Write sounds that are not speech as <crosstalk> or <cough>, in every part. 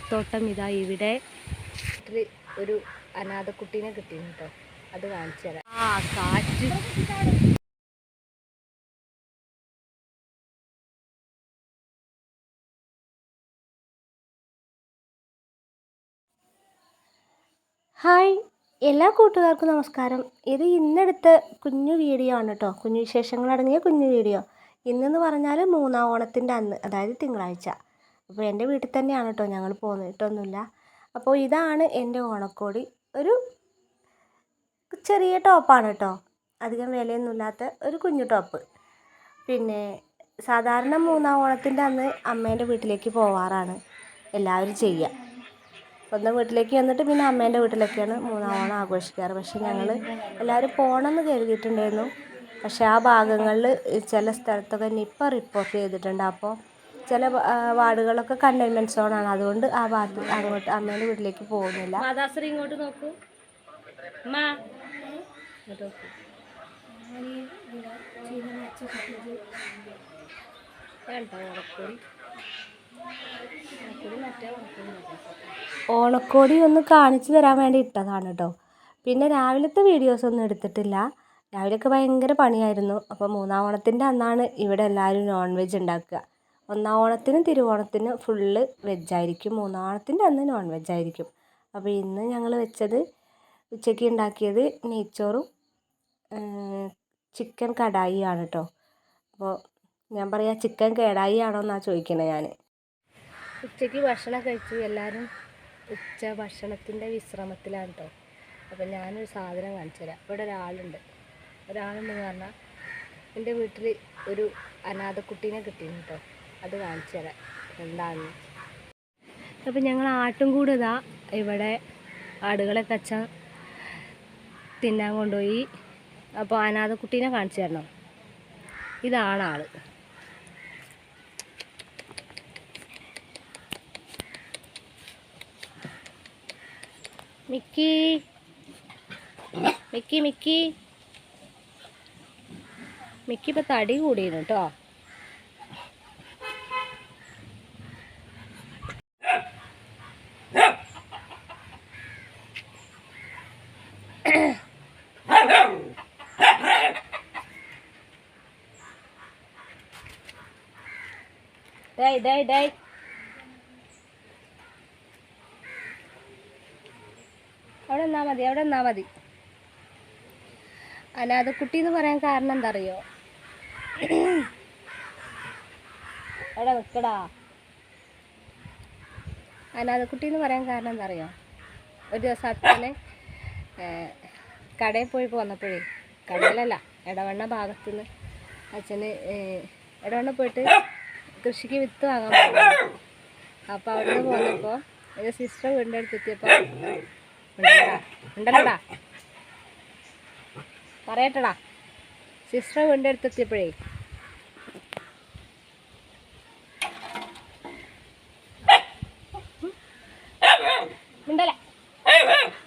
വാഴത്തോട്ടം ഇതാ ഇവിടെ ഒരു അനാഥക്കുട്ടീനെ കിട്ടിയിരുന്നു കേട്ടോ. അത് കാണിച്ചു തരാം. ആ കാറ്റ്. ഹായ് എല്ലാ കൂട്ടുകാർക്കും നമസ്കാരം. ഇത് ഇന്നെടുത്ത കുഞ്ഞു വീഡിയോ ആണ് കേട്ടോ. കുഞ്ഞു വിശേഷങ്ങളടങ്ങിയ കുഞ്ഞു വീഡിയോ. ഇന്നെന്ന് പറഞ്ഞാൽ മൂന്നാം ഓണത്തിന്റെ അന്ന് അതായത് തിങ്കളാഴ്ച. അപ്പോൾ എന്റെ വീട്ടിൽ തന്നെയാണ് കേട്ടോ ഞങ്ങൾ പോന്നിട്ടൊന്നുമില്ല. അപ്പോൾ ഇതാണ് എന്റെ ഓണക്കോടി. ഒരു ചെറിയ ടോപ്പാണ് കേട്ടോ. അധികം വിലയൊന്നുമില്ലാത്ത ഒരു കുഞ്ഞു ടോപ്പ്. പിന്നെ സാധാരണ മൂന്നാം ഓണത്തിന്റെ അന്ന് അമ്മേന്റെ വീട്ടിലേക്ക് പോവാറാണ് എല്ലാവരും ചെയ്യുക. സ്വന്തം വീട്ടിലേക്ക് വന്നിട്ട് പിന്നെ അമ്മേന്റെ വീട്ടിലൊക്കെയാണ് മൂന്നാം ഓണം ആഘോഷിക്കാറ്. പക്ഷെ ഞങ്ങൾ എല്ലാവരും പോകണമെന്ന് കരുതിയിട്ടുണ്ടായിരുന്നു. പക്ഷെ ആ ഭാഗങ്ങളിൽ ചില സ്ഥലത്തൊക്കെ നിപ്പ റിപ്പോർട്ട് ചെയ്തിട്ടുണ്ട്. അപ്പോൾ ചില വാർഡുകളൊക്കെ കണ്ടെയ്ൻമെന്റ് സോണാണ്. അതുകൊണ്ട് ആ ഭാഗത്ത് അങ്ങോട്ട് അമ്മേന്റെ വീട്ടിലേക്ക് പോകുന്നില്ല. മാതാശ്രീ ഇങ്ങോട്ട് നോക്കൂ. ഓണക്കോടി ഒന്ന് കാണിച്ചു തരാൻ വേണ്ടി ഇട്ടതാണ് കേട്ടോ പിന്നെ രാവിലത്തെ വീഡിയോസ് ഒന്നും എടുത്തിട്ടില്ല. രാവിലെയൊക്കെ ഭയങ്കര പണിയായിരുന്നു. അപ്പോൾ മൂന്നാം ഓണത്തിന്റെ അന്നാണ് ഇവിടെ എല്ലാവരും നോൺ വെജ് ഉണ്ടാക്കുക. ഒന്നാം ഓണത്തിനും തിരുവോണത്തിനും ഫുള്ള് വെജായിരിക്കും. മൂന്നാം ഓണത്തിന്റെ അന്ന് നോൺ വെജ് ആയിരിക്കും. അപ്പോൾ ഇന്ന് ഞങ്ങൾ വെച്ചത് ഉച്ചയ്ക്ക് ഉണ്ടാക്കിയത് നെയ്ച്ചോറും ചിക്കൻ കടായി ആണ് കേട്ടോ അപ്പോൾ ഞാൻ പറയാം ചിക്കൻ കേടായി ആണോ എന്നാണ് ചോദിക്കണേ ഞാൻ ഉച്ചയ്ക്ക് ഭക്ഷണം കഴിച്ചു. എല്ലാവരും ഉച്ച ഭക്ഷണത്തിന്റെ വിശ്രമത്തിലാണ് കേട്ടോ അപ്പം ഞാനൊരു സാധനം കാണിച്ചു തരാം. ഇവിടെ ഒരാളുണ്ട്. ഒരാളുണ്ടെന്ന് പറഞ്ഞാൽ എന്റെ വീട്ടിൽ ഒരു അനാഥക്കുട്ടീനെ കിട്ടിയിരുന്നു കേട്ടോ അത് കാണിച്ചു തരാം. എന്താണ് അപ്പം ഞങ്ങൾ ആട്ടും കൂടെ ഇതാ ഇവിടെ ആടുകളെ കച്ച തിന്നാൻ കൊണ്ടുപോയി. അപ്പോൾ അനാഥക്കുട്ടീനെ കാണിച്ചു തരണം. ഇതാണ് ആൾ. മിക്കി. Mickey Mickey. മിക്കി ഇപ്പം തടി കൂടിയിരുന്നു കേട്ടോ ഡേയ് đây đây. അവിടെ നിന്നാൽ മതി അവിടെ മതി. എന്ന് പറയാൻ കാരണം എന്താ അറിയോ അവിടെ നിൽക്കടാ അനാഥക്കുട്ടി എന്ന് പറയാൻ കാരണം എന്താ അറിയോ ഒരു ദിവസം അച്ഛന് കടയിൽ പോയി വന്നപ്പോഴേ കടയിലല്ല ഇടവണ്ണ ഭാഗത്തുനിന്ന് അച്ഛന് ഇടവണ്ണ പോയിട്ട് കൃഷിക്ക് വിത്ത് വാങ്ങാൻ പോകുന്നു. അപ്പോൾ നിന്ന് പോന്നപ്പോൾ എന്റെ സിസ്റ്റർ വീടിന്റെ അടുത്ത് എത്തിയപ്പോൾ ഉണ്ടല്ലോടാ. പറയട്ടടാ. സിസ്റ്റർ വീടിന്റെ അടുത്തെത്തിയപ്പോഴേ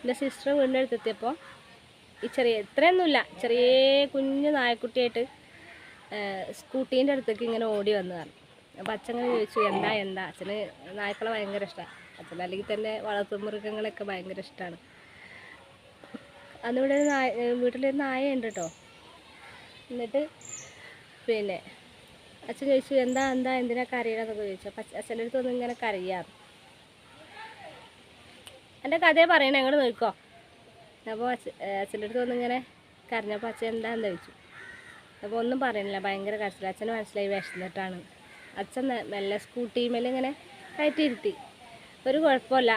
എന്റെ സിസ്റ്റർ വീടിന്റെ അടുത്തെത്തിയപ്പോൾ ഈ ചെറിയ ഇത്രയൊന്നുമില്ല ചെറിയ കുഞ്ഞു നായക്കുട്ടിയായിട്ട് സ്കൂട്ടീന്റെ അടുത്തേക്ക് ഇങ്ങനെ ഓടി വന്നതാണ്. അപ്പോൾ അച്ഛങ്ങനെ ചോദിച്ചു എന്താ എന്താ? അച്ഛന് നായ്ക്കളെ ഭയങ്കര ഇഷ്ടമാണ് അച്ഛൻ അല്ലെങ്കിൽ തന്നെ വളർത്തു മൃഗങ്ങളൊക്കെ ഭയങ്കര ഇഷ്ടമാണ് അന്നിവിടെ ഒരു നായ വീട്ടിലൊരു നായ ഉണ്ട് കേട്ടോ എന്നിട്ട് പിന്നെ അച്ഛൻ ചോദിച്ചു എന്താ എന്താ എന്തിനാ കരയണമെന്നൊക്കെ ചോദിച്ചു. അപ്പം അച്ഛന്റെ അടുത്ത് വന്ന് ഇങ്ങനെ കരയാം. എന്റെ കഥയെ പറയണേ ഞങ്ങൾ നോക്കോ അപ്പോൾ അച്ഛ അച്ഛന്റെ അടുത്ത് വന്ന് ഇങ്ങനെ കരഞ്ഞപ്പോൾ അച്ഛൻ എന്താന്ന് ചോദിച്ചു. അപ്പോൾ ഒന്നും പറയണില്ല ഭയങ്കര കരച്ചില്ല അച്ഛന് മനസ്സിലായി വിശന്നിട്ടാണ് അച്ഛൻ മെല്ലെ സ്കൂട്ടിമേൽ ഇങ്ങനെ കയറ്റിയിരുത്തി. ഒരു കുഴപ്പമില്ല.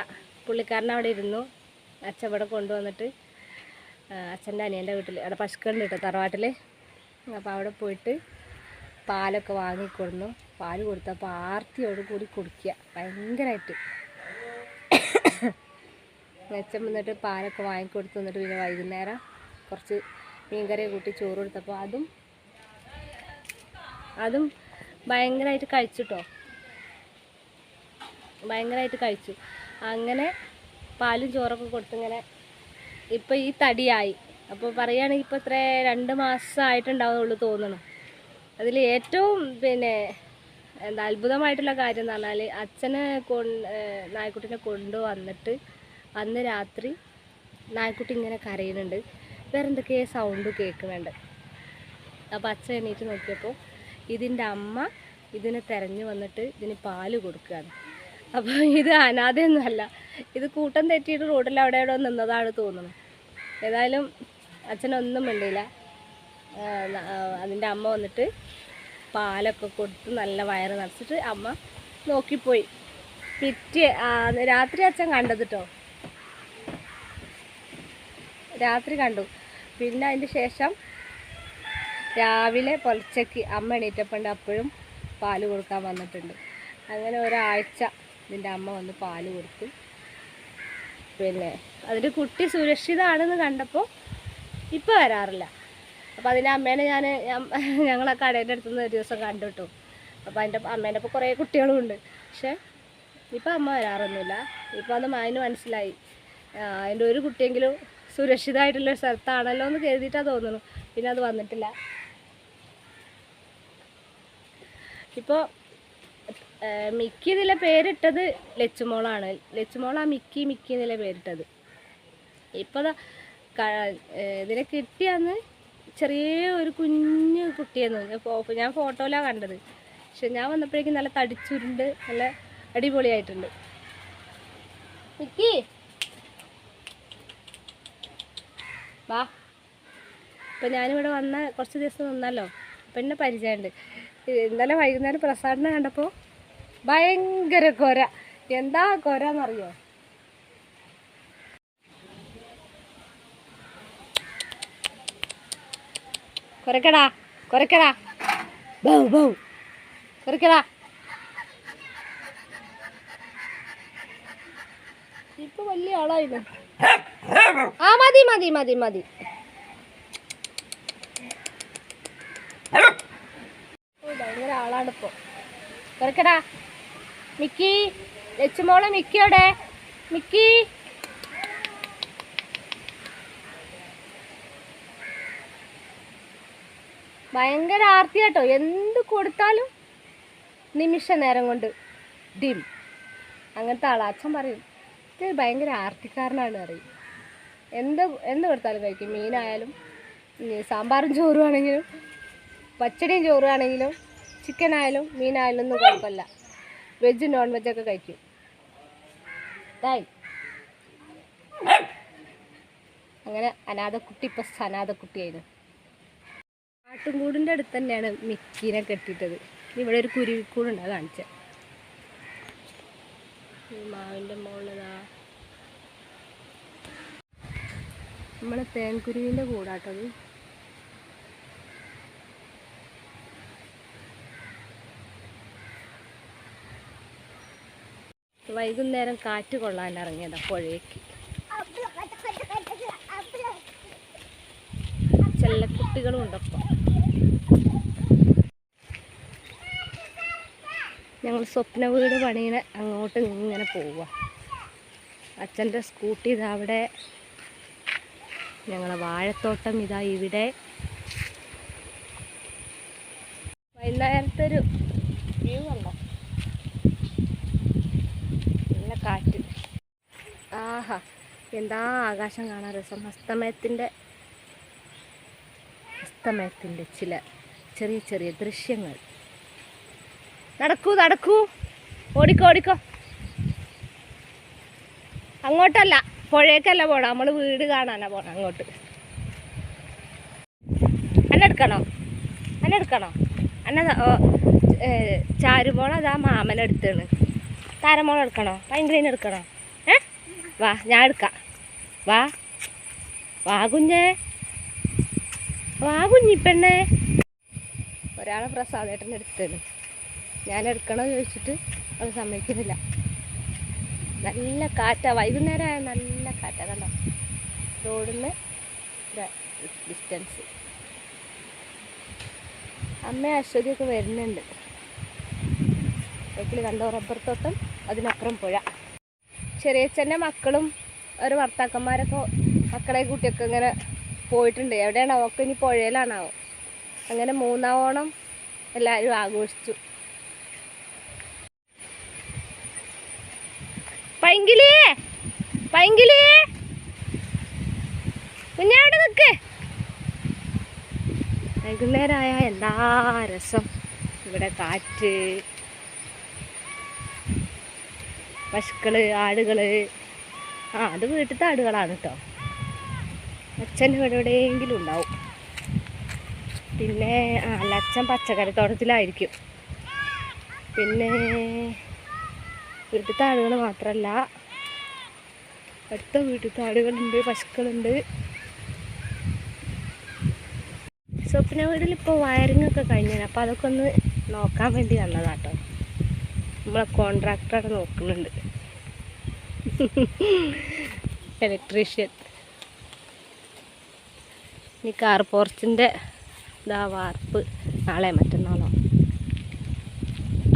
പുള്ളിക്കാരൻ അവിടെ ഇരുന്നു. അച്ഛൻ ഇവിടെ കൊണ്ടുവന്നിട്ട് അച്ഛന്റെ അനിയന്റെ വീട്ടിൽ അവിടെ പശുക്കളുണ്ട് കേട്ടോ തറവാട്ടിൽ അപ്പോൾ അവിടെ പോയിട്ട് പാലൊക്കെ വാങ്ങിക്കൊടുന്നു പാൽ കൊടുത്തപ്പോൾ ആർത്തിയോട് കൂടി കുടിക്കുക. ഭയങ്കരമായിട്ട് അച്ഛൻ വന്നിട്ട് പാലൊക്കെ വാങ്ങിക്കൊടുത്തു എന്നിട്ട് പിന്നെ വൈകുന്നേരം കുറച്ച് മീൻകറി കൂട്ടി ചോറ് കൊടുത്തപ്പോൾ അതും അതും ഭയങ്കരമായിട്ട് കഴിച്ചിട്ടോ. ഭയങ്കരമായിട്ട് കഴിച്ചു. അങ്ങനെ പാലും ചോറൊക്കെ കൊടുത്തിങ്ങനെ ഇപ്പോൾ ഈ തടിയായി. അപ്പോൾ പറയുകയാണെങ്കിൽ ഇപ്പോൾ ഇത്ര രണ്ട് മാസം ആയിട്ടുണ്ടാവുന്നുള്ളൂ തോന്നണം. അതിൽ ഏറ്റവും പിന്നെ എന്താ അത്ഭുതമായിട്ടുള്ള കാര്യം എന്ന് പറഞ്ഞാൽ അച്ഛനെ കൊണ്ട് നായ്ക്കുട്ടിനെ കൊണ്ടുവന്നിട്ട് അന്ന് രാത്രി നായ്ക്കുട്ടി ഇങ്ങനെ കരയുന്നുണ്ട്. വേറെ എന്തൊക്കെയോ സൗണ്ട് കേൾക്കുന്നുണ്ട്. അപ്പോൾ അച്ഛൻ എണീറ്റ് നോക്കിയപ്പോൾ ഇതിന്റെ അമ്മ ഇതിനെ തെരഞ്ഞു വന്നിട്ട് ഇതിന് പാൽ കൊടുക്കുകയാണ്. അപ്പോൾ ഇത് അനാഥയൊന്നുമല്ല. ഇത് കൂട്ടം തെറ്റിയിട്ട് റോഡിൽ അവിടെ അവിടെ നിന്നതാണ് തോന്നുന്നത് ഏതായാലും അച്ഛനൊന്നും മിണ്ടില്ല അതിന്റെ അമ്മ വന്നിട്ട് പാലൊക്കെ കൊടുത്ത് നല്ല വയറ് നിറച്ചിട്ട് അമ്മ നോക്കിപ്പോയി. പിറ്റേ രാത്രി അച്ഛൻ കണ്ടത് കേട്ടോ രാത്രി കണ്ടു. പിന്നെ അതിന്റെ ശേഷം രാവിലെ പുലച്ചയ്ക്ക് അമ്മ എണീറ്റപ്പണ്ട് അപ്പോഴും പാൽ കൊടുക്കാൻ വന്നിട്ടുണ്ട്. അങ്ങനെ ഒരാഴ്ച ഇതിന്റെ അമ്മ വന്ന് പാൽ കൊടുത്തു. പിന്നെ അതിന്റെ കുട്ടി സുരക്ഷിതമാണെന്ന് കണ്ടപ്പോൾ ഇപ്പോൾ വരാറില്ല. അപ്പോൾ അതിന്റെ അമ്മേനെ ഞാൻ <laughs> ഞങ്ങളെ കടേന്റെ അടുത്ത് നിന്ന് ഒരു ദിവസം കണ്ടു കേട്ടോ അപ്പോൾ അതിന്റെ അമ്മേന്റെ ഒപ്പം കുറേ കുട്ടികളും ഉണ്ട് പക്ഷേ ഇപ്പം അമ്മ വരാറൊന്നുമില്ല. ഇപ്പോൾ അത് അതിന് മനസ്സിലായി. അതിന്റെ ഒരു കുട്ടിയെങ്കിലും സുരക്ഷിതമായിട്ടുള്ള ഒരു സ്ഥലത്താണല്ലോ എന്ന് കരുതിയിട്ടാണ് തോന്നുന്നു. പിന്നെ അത് വന്നിട്ടില്ല. ഇപ്പോൾ മിക്കി എന്നുള്ള പേരിട്ടത് ലച്ചുമോളാണ്. ലച്ചുമോളാണ് മിക്കി മിക്കി എന്നുള്ള പേരിട്ടത്. ഇപ്പോൾ ഇതിനെ കിട്ടിയാന്ന് ചെറിയ ഒരു കുഞ്ഞു കുട്ടിയെന്ന് ഞാൻ ഫോട്ടോയിലാണ് കണ്ടത്. പക്ഷെ ഞാൻ വന്നപ്പോഴേക്കും നല്ല തടിച്ചുരുണ്ട് നല്ല അടിപൊളിയായിട്ടുണ്ട്. മിക്കി! വാ. ഇപ്പം ഞാനിവിടെ വന്ന കുറച്ച് ദിവസം നിന്നല്ലോ. അപ്പം എന്നെ പരിചയമുണ്ട്. ഇന്നലെ വൈകുന്നേരം പ്രസാദിനെ കണ്ടപ്പോൾ ഭയങ്കര കൊര. എന്താ കൊര എന്നറിയോ കൊരക്കടാ കൊരക്കടാ. Bow bow. കുറയ്ക്കടാ ഇപ്പൊ വലിയ ആളായില്ല? ആ മതി മതി മതി മതി ഓ, ഭയങ്കര ആളാണ് ഇപ്പൊ കുറയ്ക്കടാ മിക്കി ലച്ചുമോളെ മിക്കിയോടെ മിക്കി. ഭയങ്കര ആർത്തി കേട്ടോ എന്ത് കൊടുത്താലും നിമിഷ നേരം കൊണ്ട് ഡിം. അങ്ങനത്തെ ആളാ. അച്ഛൻ പറയും ഇത് ഭയങ്കര ആർത്തിക്കാരനാണ് അറിയും എന്ത് എന്ത് കൊടുത്താലും കഴിക്കും. മീനായാലും സാമ്പാറും ചോറും ആണെങ്കിലും പച്ചടിയും ചോറും ആണെങ്കിലും ചിക്കൻ ആയാലും മീനായാലും ഒന്നും കുഴപ്പമില്ല. വെജ് നോൺ വെജ് ഒക്കെ കഴിക്കും. ഡായ് അങ്ങനെ അനാഥക്കുട്ടി ഇപ്പം സനാഥക്കുട്ടിയായിരുന്നു ആട്ടുംകൂടിന്റെ അടുത്ത് തന്നെയാണ് മിക്കീനെ കെട്ടിട്ടത് ഇവിടെ ഒരു കുരുവിക്കൂടുണ്ട് കാണിച്ച. മാവിന്റെ മുകളിലതാ നമ്മളെ തേൻകുരുവിന്റെ കൂടാട്ടത് വൈകുന്നേരം കാറ്റ് കൊള്ളാൻ ഇറങ്ങിയതാ പുഴയ്ക്ക്. ചെല്ലക്കുട്ടികളും ഉണ്ടപ്പം ഞങ്ങൾ സ്വപ്ന വീട് പണിയിന് അങ്ങോട്ട് ഇങ്ങനെ പോവുക അച്ഛന്റെ സ്കൂട്ടി ഇതവിടെ ഞങ്ങളെ വാഴത്തോട്ടം ഇതാ ഇവിടെ. വൈകുന്നേരത്തെ ഒരു വ്യൂ ഉണ്ടോ നല്ല കാറ്റ് ആഹാ എന്താ ആകാശം കാണാൻ രസം? അസ്തമയത്തിന്റെ അസ്തമയത്തിന്റെ ചില ചെറിയ ചെറിയ ദൃശ്യങ്ങൾ. നടക്കൂ നടക്കൂ. ഓടിക്കോ ഓടിക്കോ. അങ്ങോട്ടല്ല പുഴയൊക്കെയല്ല പോണം. നമ്മൾ വീട് കാണാനാ പോണം അങ്ങോട്ട്. അന്നെ എടുക്കണോ? അന്ന എടുക്കണോ? അന്നെ ചാരുമോൾ അതാ മാമനെടുത്താണ് താരമോൾ എടുക്കണോ? ഭയങ്കര എടുക്കണോ? ഏ? വാ ഞാൻ എടുക്കാം. വാ. വാ കുഞ്ഞേ വാ കുഞ്ഞിപ്പെണ്ണേ ഒരാളെ പ്രസാദേട്ടന്റെ എടുത്തത് ഞാൻ എടുക്കണോ ചോദിച്ചിട്ട് അത് സമ്മതിക്കുന്നില്ല. നല്ല കാറ്റാ. വൈകുന്നേരം ആയ നല്ല കാറ്റ. കണ്ടോ? റോഡിൽ നിന്ന് ഡിസ്റ്റൻസ് അമ്മ അശ്വതിയൊക്കെ വരുന്നുണ്ട്. ബൈക്കിൽ കണ്ടോ? റബ്ബർ തോട്ടം അതിനപ്പുറം പുഴ. ചെറിയച്ഛന്റെ മക്കളും ഒരു ഭർത്താക്കന്മാരൊക്കെ മക്കളെ കൂട്ടിയൊക്കെ ഇങ്ങനെ പോയിട്ടുണ്ട്. എവിടെയാണ്? അവർക്ക് ഇനി പുഴയിലാണാവോ? അങ്ങനെ മൂന്നാം ഓണം എല്ലാവരും ആഘോഷിച്ചു പൈങ്കിളി പൈങ്കിളി കുഞ്ഞാവിടെ നിക്ക്. വൈകുന്നേരമായ എന്താ രസം? ഇവിടെ കാറ്റ് പശുക്കൾ ആടുകൾ. ആ അത് വീട്ടിലത്തെ ആടുകളാണ് കേട്ടോ അച്ഛൻ എവിടെയെങ്കിലും ഉണ്ടാവും. പിന്നെ ആ അല്ല അച്ഛൻ പച്ചക്കറി തോട്ടത്തിലായിരിക്കും പിന്നെ വീട്ടിലത്തെ ആടുകൾ മാത്രമല്ല അടുത്ത വീട്ടിലത്തെ ആടുകളുണ്ട് പശുക്കളുണ്ട്. സ്വപ്ന വീട്ടിൽ ഇപ്പോൾ വയറിംഗ് ഒക്കെ കഴിഞ്ഞാണ് അപ്പോൾ അതൊക്കെ ഒന്ന് നോക്കാൻ വേണ്ടി വന്നതാട്ടോ നമ്മളെ കോൺട്രാക്ടറൊക്കെ നോക്കുന്നുണ്ട്. ഇലക്ട്രീഷ്യൻ ഈ കാർ പോർച്ചിന്റെ ഇതാ വാർപ്പ് നാളെ മറ്റന്നാളോ?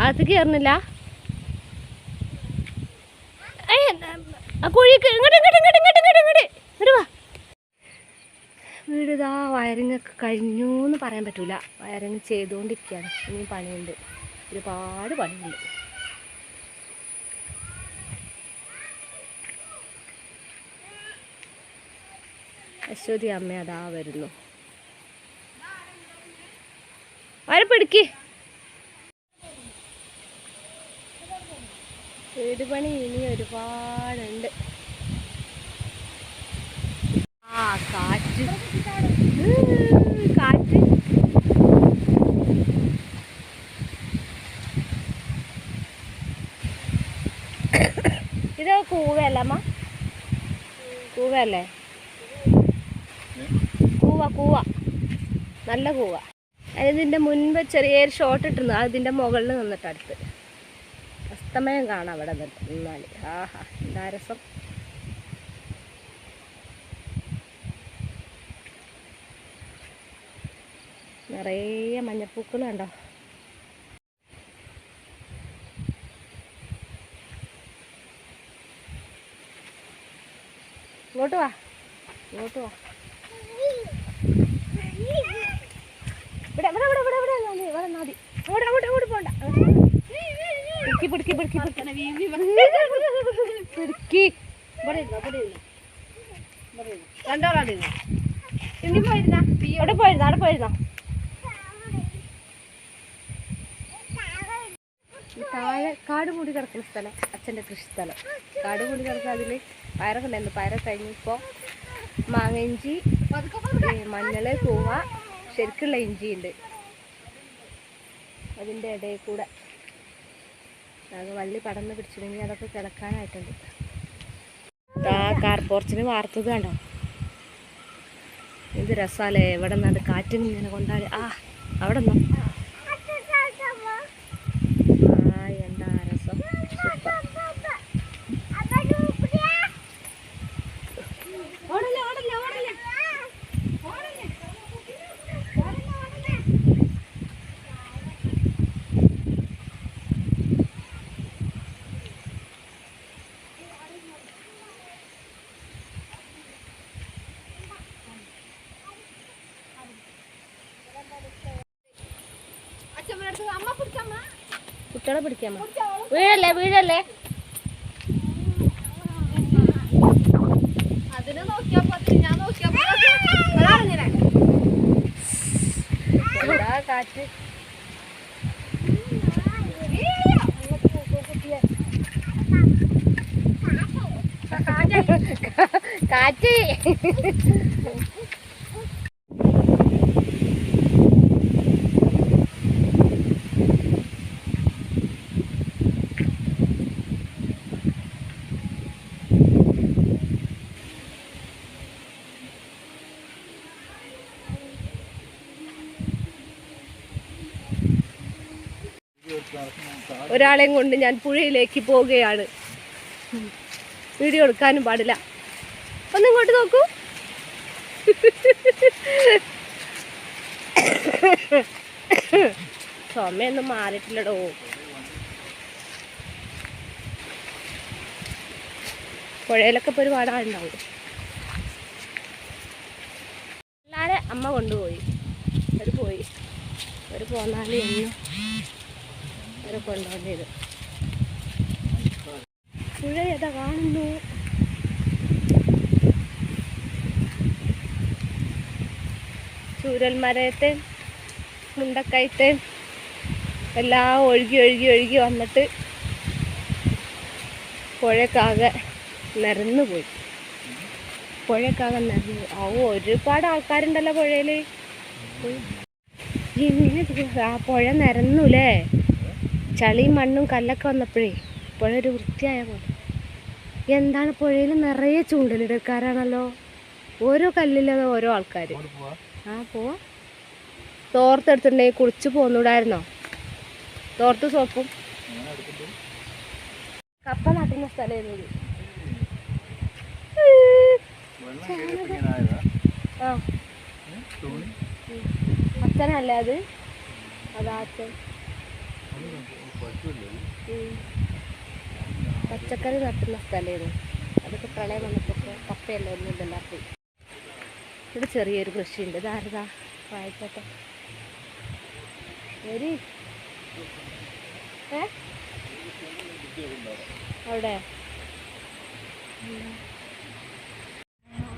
അത് കയറുന്നില്ല കുഴിക്ക് വീട് ഇതാ വയറിംഗ് ഒക്കെ കഴിഞ്ഞു എന്ന് പറയാൻ പറ്റൂല. വയറിങ് ചെയ്തുകൊണ്ടിരിക്കുകയാണ് ഇനിയും പണിയുണ്ട്. ഒരുപാട് പണിയുണ്ട്. അശ്വതി അമ്മ അതാ വരുന്നു. വരെ പിടിക്ക്? വീട് പണി ഇനി ഒരുപാടുണ്ട്. ആ കാറ്റ്. കാറ്റ്. ഇത് കൂവയല്ല അമ്മ? കൂവ കൂവ നല്ല കൂവ ഇതിന്റെ മുൻപ് ചെറിയൊരു ഷോട്ട് ഇട്ടിരുന്നു. അതിന്റെ മുകളിൽ നിന്നിട്ട് അടുത്ത്. അസ്തമയം കാണാം അവിടെ നിന്നാൽ ആഹാ എന്താ രസം? നിറയെ മഞ്ഞപ്പൂക്കളുണ്ടോ ഇങ്ങോട്ട് വാ. ഇങ്ങോട്ട് വാ ഇവിടെ ഇവിടെ ഇവിടെ ഇവിടെ ഇവിടെ നിന്നാ മതി, ഇവിടെ നിന്നാ മതി അങ്ങോട്ട് അങ്ങോട്ട് അങ്ങോട്ട് പോണ്ട താഴെ കാട് മൂടി കിടക്കുന്ന സ്ഥലം അച്ഛന്റെ കൃഷിസ്ഥലം കാട് മൂടി കിടക്കുന്ന അതിൽ പയറൊക്കെ ഉണ്ടായിരുന്നു. പയറൊക്കെ കഴിഞ്ഞിപ്പോൾ മാങ്ങ ഇഞ്ചി ഈ മഞ്ഞൾ കൂവ ശരിക്കുള്ള ഇഞ്ചി ഉണ്ട് അതിന്റെ ഇടയിൽ കൂടെ വള്ളി പടന്ന് പിടിച്ചിരുന്നെങ്കിൽ അതൊക്കെ കിടക്കാനായിട്ടുണ്ട്. ആ കാർ പോർച്ചിന് വാർത്തത് കണ്ടോ? എന്ത് രസാലേ. ഇവിടെ നിന്നാണ് കാറ്റിന് ഇങ്ങനെ കൊണ്ടാടി. ആ അവിടെ നിന്നോ ആ എന്താ രസം സൂപ്പർ ഓടല്ലേ, ഓടല്ലേ, ഓടല്ലേ. ഓടല്ലേ. അച്ഛൻ ഇവിടെ അടുത്ത് അമ്മ പിടിച്ചമ്മ കുട്ടികളെ പിടിക്കാമോ വീഴല്ലേ വീഴല്ലേ? കാറ്റ്. നോക്കിയപ്പോ അതിന് ഞാൻ നോക്കിയപ്പോ അതാണ് ഇങ്ങനെ എന്താ കാറ്റ് കാറ്റ് ഒരാളെയും കൊണ്ട് ഞാൻ പുഴയിലേക്ക് പോവുകയാണ്. വീഡിയോ എടുക്കാനും പാടില്ല. ഒന്നിങ്ങോട്ട് നോക്കൂ. ചുമയൊന്നും മാറിയിട്ടില്ലടോ. പുഴയിലൊക്കെ ഇപ്പോൾ ഒരുപാട് ആളുണ്ടാവും. എല്ലാരെ അമ്മ കൊണ്ടുപോയി. അവർ പോയി. അവർ പോന്നാലേ എന്നും അവരെ കൊണ്ടുവന്നത് പുഴ ഏതാ കാണുന്നു? ചൂരൽമരത്തെ മുണ്ടക്കയത്തെ എല്ലാം ഒഴുകി ഒഴുകി ഒഴുകി വന്നിട്ട് പുഴക്കാകെ നിരന്നു പോയി. പുഴക്കാകെ നിരന്നു ഓ ഒരുപാട് ആൾക്കാരുണ്ടല്ലോ പുഴയിൽ ആ പുഴ നിരന്നൂലേ? ചളിയും മണ്ണും കല്ലൊക്കെ വന്നപ്പോഴേ പുഴ ഒരു വൃത്തിയായ പോലെ. എന്താണ് പുഴയിൽ നിറയെ ചൂണ്ടലിടക്കാരാണല്ലോ? ഓരോ കല്ലിലും ഓരോ ആൾക്കാർ ആ പോവാ. തോർത്തെടുത്തിട്ടുണ്ടെങ്കിൽ കുളിച്ച് പോന്നൂടായിരുന്നോ? തോർത്ത് സോപ്പും. കപ്പ നട്ടുന്ന സ്ഥലമായിരുന്നു ആ. അച്ഛനല്ലേ അത്? അതാ അച്ഛൻ. പച്ചക്കറി നട്ടുന്ന സ്ഥലമായിരുന്നു അതൊക്കെ പ്രളയം വന്നപ്പോൾ കപ്പയല്ല ഒന്നും ഇതല്ലാത്ത ഇവിടെ ചെറിയൊരു കൃഷിയുണ്ട്. ഇതാരതാ വായിക്കട്ടെ. വരി ഏ? അവിടെ.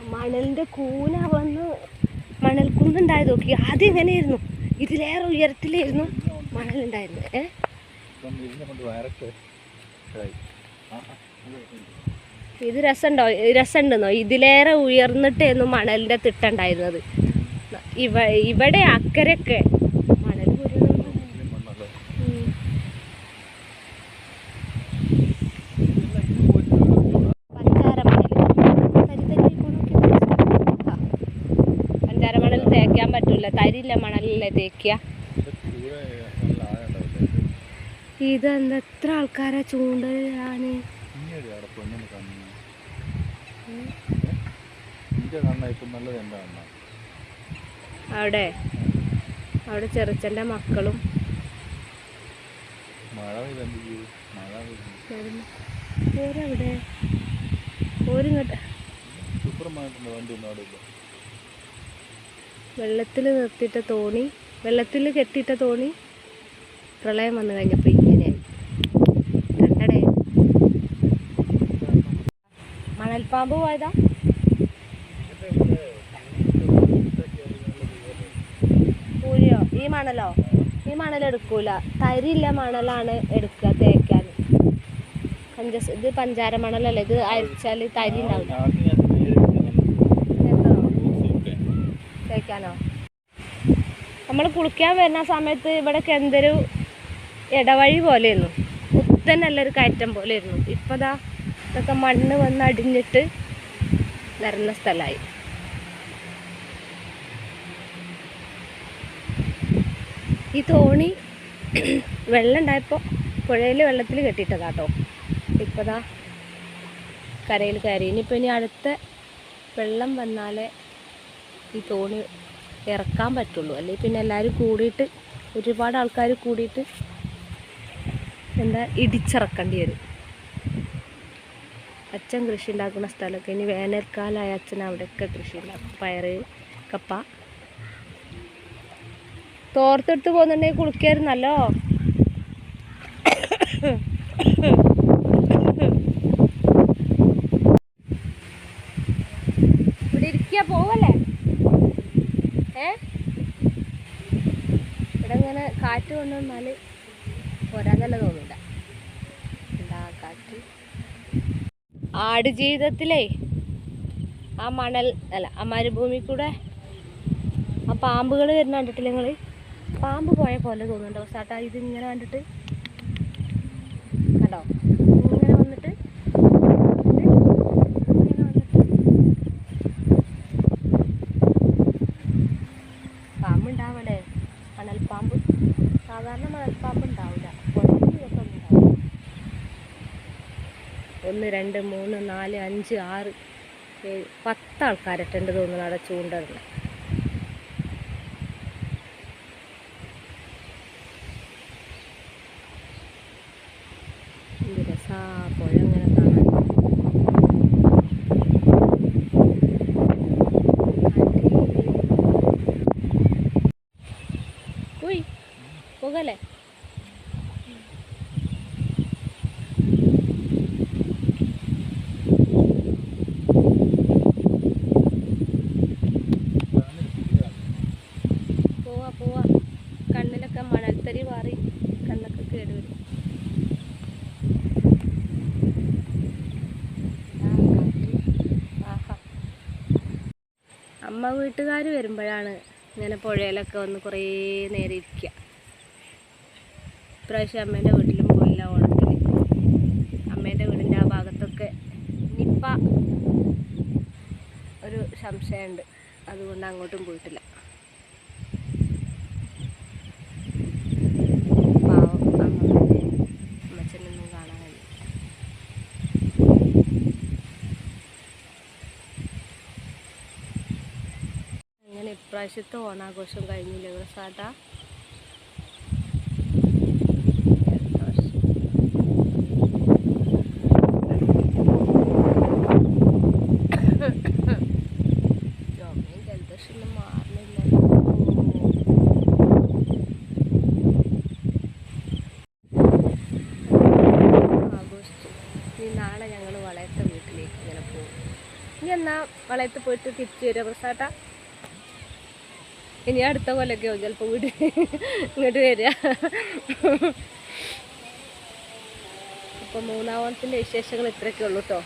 മണലിന്റെ കൂന വന്ന് മണൽക്കുന്നുണ്ടായത് നോക്കി. ആദ്യം എങ്ങനെയായിരുന്നു? ഇതിലേറെ ഉയരത്തിലായിരുന്നു മണലുണ്ടായിരുന്നു ഏ ഇത് രസമുണ്ടോ രസമുണ്ടെന്നോ ഇതിലേറെ ഉയർന്നിട്ടായിരുന്നു മണലിന്റെ തിട്ടുണ്ടായിരുന്നത്. ഇവ ഇവിടെ അക്കരയൊക്കെ മണൽ. പഞ്ചാരമണൽ തേക്കാൻ പറ്റൂല. തരില്ല മണലല്ലേ തേക്കുക ഇതെന്താ എത്ര ആൾക്കാരാ ചൂണ്ടലാണ് അവിടെ അവിടെ? ചെറുച്ചന്റെ മക്കളും. വെള്ളത്തിൽ നിർത്തിട്ട. ഓരവിടെ? ഓരിങ്ങോട്ട്. വെള്ളത്തിൽ നിർത്തിയിട്ട തോണി. വെള്ളത്തിൽ കെട്ടിയിട്ട തോണി. പ്രളയം വന്നു കഴിഞ്ഞപ്പോൾ മണൽപ്പാമ്പ് പോയതാ? പൂഴിയോ ഈ മണലോ? ഈ മണൽ എടുക്കൂല. തരില്ല മണലാണ് എടുക്കുക തേക്കാൻ. പഞ്ചസ് ഇത് പഞ്ചാര മണലല്ലേ? ഇത് അരിച്ചാൽ തരി ഉണ്ടാവില്ല. തേക്കാനോ? നമ്മൾ കുളിക്കാൻ വരുന്ന സമയത്ത് ഇവിടെയൊക്കെ എന്തൊരു ഇടവഴി പോലെയായിരുന്നു. ഒരു കയറ്റം പോലെയായിരുന്നു. ഇപ്പതാ ഇതൊക്കെ മണ്ണ് വന്ന് അടിഞ്ഞിട്ട് നിറഞ്ഞ സ്ഥലമായി. ഈ തോണി വെള്ളം ഉണ്ടായപ്പോൾ പുഴയിൽ വെള്ളത്തിൽ കെട്ടിയിട്ടതാട്ടോ ഇപ്പം ദാ കരയിൽ കയറി. ഇനിയിപ്പോൾ ഇനി അടുത്ത വെള്ളം വന്നാലേ ഈ തോണി ഇറക്കാൻ പറ്റുള്ളൂ. അല്ലെങ്കിൽ പിന്നെ എല്ലാവരും കൂടിയിട്ട് ഒരുപാട് ആൾക്കാർ കൂടിയിട്ട് എന്താ ഇടിച്ചിറക്കേണ്ടി വരും. അച്ഛൻ കൃഷി ഉണ്ടാക്കുന്ന സ്ഥലമൊക്കെ. ഇനി വേനൽക്കാലമായ അച്ഛൻ അവിടെയൊക്കെ കൃഷി ഉണ്ടാക്കും പയറ് കപ്പ. തോർത്തെടുത്ത് പോകുന്നുണ്ടെങ്കിൽ കുളിക്കായിരുന്നല്ലോ ഇവിടെ ഇരിക്കുക പോവല്ലേ? ഏ? ഇവിടെ ഇങ്ങനെ കാറ്റ് കൊണ്ടുവന്നാൽ വന്നാൽ പോരാൻ തന്നെ തോന്നില്ല എന്താ കാറ്റ് ആട് ജീവിതത്തിലേ ആ മണൽ അല്ല ആ മരുഭൂമി കൂടെ ആ പാമ്പുകൾ വരുന്ന കണ്ടിട്ടില്ല നിങ്ങൾ പാമ്പ് പോയ പോലെ തോന്നുന്നുണ്ടോ സാട്ടാ ഇതിങ്ങനെ കണ്ടിട്ട് കണ്ടോ ഇങ്ങനെ വന്നിട്ട് ഇങ്ങനെ വന്നിട്ട് പാമ്പ് ഉണ്ടാവല്ലേ മണൽപ്പാമ്പ് സാധാരണ മണൽപ്പാമ്പ് ഉണ്ടാവില്ല പുഴയിൽ ഇതൊക്കെ ഉണ്ടാവും ഒന്ന് രണ്ട് മൂന്ന് നാല് അഞ്ച് ആറ് ഏഴ് പത്ത് ആൾക്കാരൊക്കെ ഉണ്ട് തോന്നുന്നു അവിടെ ചൂണ്ടിടുന്നത് എന്ത് രസാ പുഴ ഇങ്ങനെ കാണാൻ ഉയ് പോകല്ലേ കേട് വരും ആഹാ. അമ്മ വീട്ടുകാർ വരുമ്പോഴാണ് ഇങ്ങനെ പുഴയിലൊക്കെ വന്ന് കുറേ നേരം ഇരിക്കുക. ഇപ്രാവശ്യം അമ്മേന്റെ വീട്ടിലും പോയില്ല ഓണത്തിന്. അമ്മേന്റെ വീടിന്റെ ആ ഭാഗത്തൊക്കെ നിപ്പ ഒരു സംശയമുണ്ട്. അതുകൊണ്ട് അങ്ങോട്ടും പോയിട്ടില്ല പാവം അമ്മമ്മേനെ അമ്മച്ചനൊന്നും കാണാൻ കഴിഞ്ഞില്ല അങ്ങനെ ഇപ്രാവശ്യത്തെ ഓണാഘോഷം കഴിഞ്ഞില്ല ഇവിടെ സാധാ? നാളെ ഞങ്ങൾ വളയത്തെ വീട്ടിലേക്ക് ഇങ്ങനെ പോകും. ഇനി എന്നാ വളയത്ത് പോയിട്ട് തിരിച്ചു വരാം പ്രസാട്ട ഇനി അടുത്ത കൊല്ലൊക്കെ ആവും ചിലപ്പോൾ വീട് ഇങ്ങോട്ട് വരിക. ഇപ്പം മൂന്നാമത്തിന്റെ വിശേഷങ്ങൾ ഇത്രയൊക്കെ ഉള്ളൂ കേട്ടോ